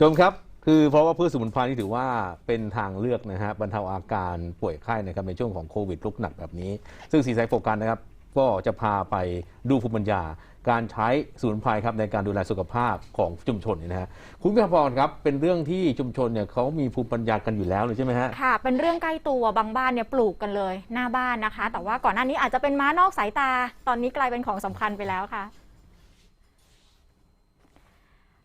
ชมครับ คือเพราะว่าพืชสมุนไพรนี่ถือว่าเป็นทางเลือกนะฮะบรรเทาอาการป่วยไข้นะครับในช่วงของโควิดลุกหนักแบบนี้ ซึ่งสีสายโฟกัสนะครับก็จะพาไปดูภูมิปัญญา การใช้สมุนไพรครับในการดูแลสุขภาพของชุมชนนี่นะฮะคุณพิพรครับเป็นเรื่องที่ชุมชนเนี่ยเขามีภูมิปัญญากันอยู่แล้วเลยใช่ไหมฮะ ค่ะ เป็นเรื่องใกล้ตัวบางบ้านเนี่ยปลูกกันเลยหน้าบ้านนะคะ แต่ว่าก่อนหน้านี้อาจจะเป็นม้านอกสายตา ตอนนี้กลายเป็นของสำคัญไปแล้วค่ะ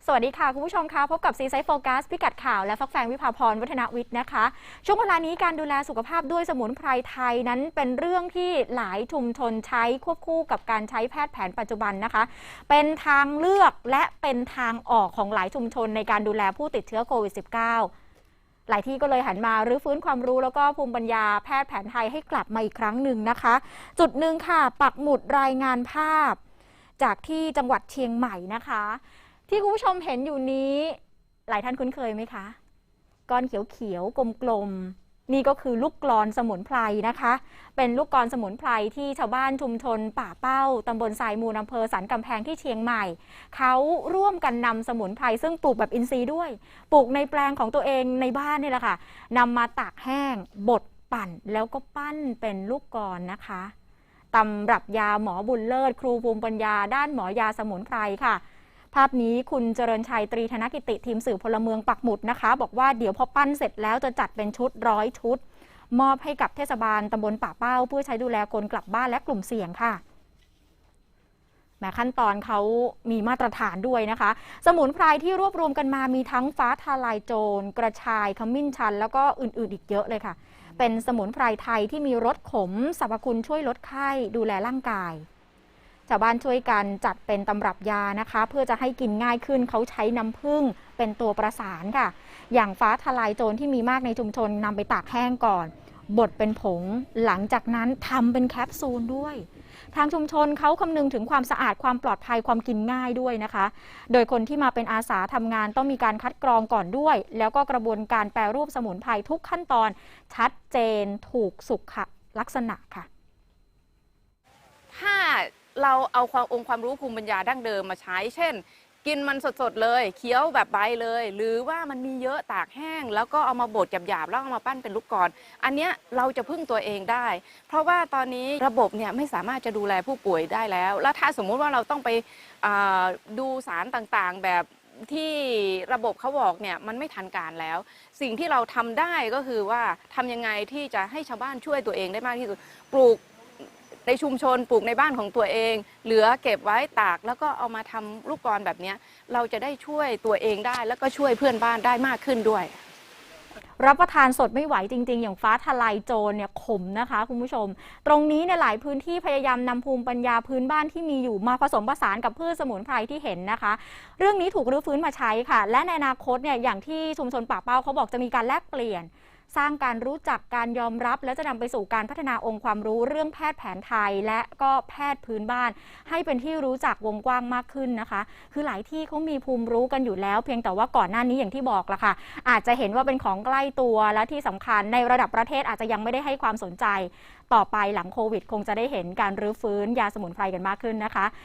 สวัสดีค่ะ คุณผู้ชมคะพบกับซีไซโฟกัสพิกัดข่าวและฟักแฟงวิภาพรวัฒนวิทย์นะคะ ช่วงเวลานี้การดูแลสุขภาพด้วยสมุนไพรไทยนั้นเป็นเรื่องที่หลายชุมชนใช้ควบคู่กับการใช้แพทย์แผนปัจจุบันนะคะ เป็นทางเลือกและเป็นทางออกของหลายชุมชนในการดูแลผู้ติดเชื้อโควิด -19 หลายที่ก็เลยหันมารื้อฟื้นความรู้แล้วก็ภูมิปัญญาแพทย์แผนไทยให้กลับมาอีกครั้งหนึ่งนะคะ จุดหนึ่งค่ะ ปักหมุดรายงานภาพ จากที่จังหวัดเชียงใหม่นะคะ ที่คุณผู้ชมเห็นอยู่นี้ หลายท่านคุ้นเคยไหมคะ ก้อนเขียวๆกลมๆ นี่ก็คือลูกกลอนสมุนไพรนะคะ เป็นลูกกลอนสมุนไพรที่ชาวบ้านชุมชน ป่าเป้าตำบลทรายมูลอำเภอสันกำแพงที่เชียงใหม่ เขาร่วมกันนำสมุนไพรซึ่งปลูกแบบอินทรีย์ด้วย ปลูกในแปลงของตัวเองในบ้านนี่แหละค่ะนำมาตากแห้งบดปั่นแล้วก็ปั้นเป็นลูกกลอนนะคะตำรับยาหมอบุญเลิศ ครูภูมิปัญญาด้านหมอยาสมุนไพรค่ะ ภาพนี้คุณเจริญชัยตรีธนกิติทีมสื่อพลเมืองปักหมุดนะคะ บอกว่าเดี๋ยวพอปั้นเสร็จแล้วจะจัดเป็นชุดร้อยชุด มอบให้กับเทศบาลตำบลป่าเป้า เพื่อใช้ดูแลคนกลับบ้านและกลุ่มเสี่ยงค่ะแหมขั้นตอนเขามีมาตรฐานด้วยนะคะ สมุนไพรที่รวบรวมกันมามีทั้งฟ้าทลายโจร กระชายขมิ้นชัน แล้วก็อื่นๆ อีกเยอะเลยค่ะ เป็นสมุนไพรไทยที่มีรสขมสรรพคุณช่วยลดไข้ดูแลร่างกาย ชาวบ้านช่วยกันจัดเป็นตำรับยานะคะ เพื่อจะให้กินง่ายขึ้นเขาใช้น้ำผึ้งเป็นตัวประสานค่ะ อย่างฟ้าทลายโจรที่มีมากในชุมชนนำไปตากแห้งก่อน บดเป็นผง หลังจากนั้นทำเป็นแคปซูลด้วย ทางชุมชนเขาคำนึงถึงความสะอาดความปลอดภัยความกินง่ายด้วยนะคะ โดยคนที่มาเป็นอาสาทำงานต้องมีการคัดกรองก่อนด้วย แล้วก็กระบวนการแปรรูปสมุนไพรทุกขั้นตอน ชัดเจนถูกสุขลักษณะค่ะถ้า เราเอาความองค์ความรู้ภูมิปัญญาดั้งเดิมมาใช้ เช่น กินมันสดๆเลยเคี้ยวแบบใบเลย หรือว่ามันมีเยอะตากแห้ง แล้วก็เอามาบดหยาบๆแล้วเอามาปั้นเป็นลูกกลอนอันเนี้ยเราจะพึ่งตัวเองได้ เพราะว่าตอนนี้ระบบเนี่ยไม่สามารถจะดูแลผู้ป่วยได้แล้ว แล้วถ้าสมมุติว่าเราต้องไปดูสารต่างๆแบบที่ระบบเขาบอกเนี่ยมันไม่ทันการแล้ว สิ่งที่เราทำได้ก็คือว่าทำยังไงที่จะให้ชาวบ้านช่วยตัวเองได้มากที่สุดปลูก ในชุมชนปลูกในบ้านของตัวเอง เหลือเก็บไว้ตากแล้วก็เอามาทำลูกกลอนแบบนี้เราจะได้ช่วยตัวเองได้ แล้วก็ช่วยเพื่อนบ้านได้มากขึ้นด้วยรับประทานสดไม่ไหวจริง ๆ อย่างฟ้าทลายโจรเนี่ยขมนะคะ คุณผู้ชม ตรงนี้ในยหลายพื้นที่พยายามนำภูมิปัญญาพื้นบ้านที่มีอยู่มาผสมผสานกับพืชสมุนไพรที่เห็นนะคะ เรื่องนี้ถูกรื้อฟื้นมาใช้ค่ะ และในอนาคตเนี่ยอย่างที่ชุมชนป่าเป้าเขาบอกจะมีการแลกเปลี่ยน สร้างการรู้จักการยอมรับ และจะนำไปสู่การพัฒนาองค์ความรู้เรื่องแพทย์แผนไทย และก็แพทย์พื้นบ้าน ให้เป็นที่รู้จักวงกว้างมากขึ้นนะคะ คือหลายที่เขามีภูมิรู้กันอยู่แล้ว เพียงแต่ว่าก่อนหน้านี้อย่างที่บอกละค่ะ อาจจะเห็นว่าเป็นของใกล้ตัวและที่สำคัญในระดับประเทศอาจจะยังไม่ได้ให้ความสนใจ ต่อไปหลังโควิด คงจะได้เห็นการรื้อฟื้นยาสมุนไพรกันมากขึ้นนะคะ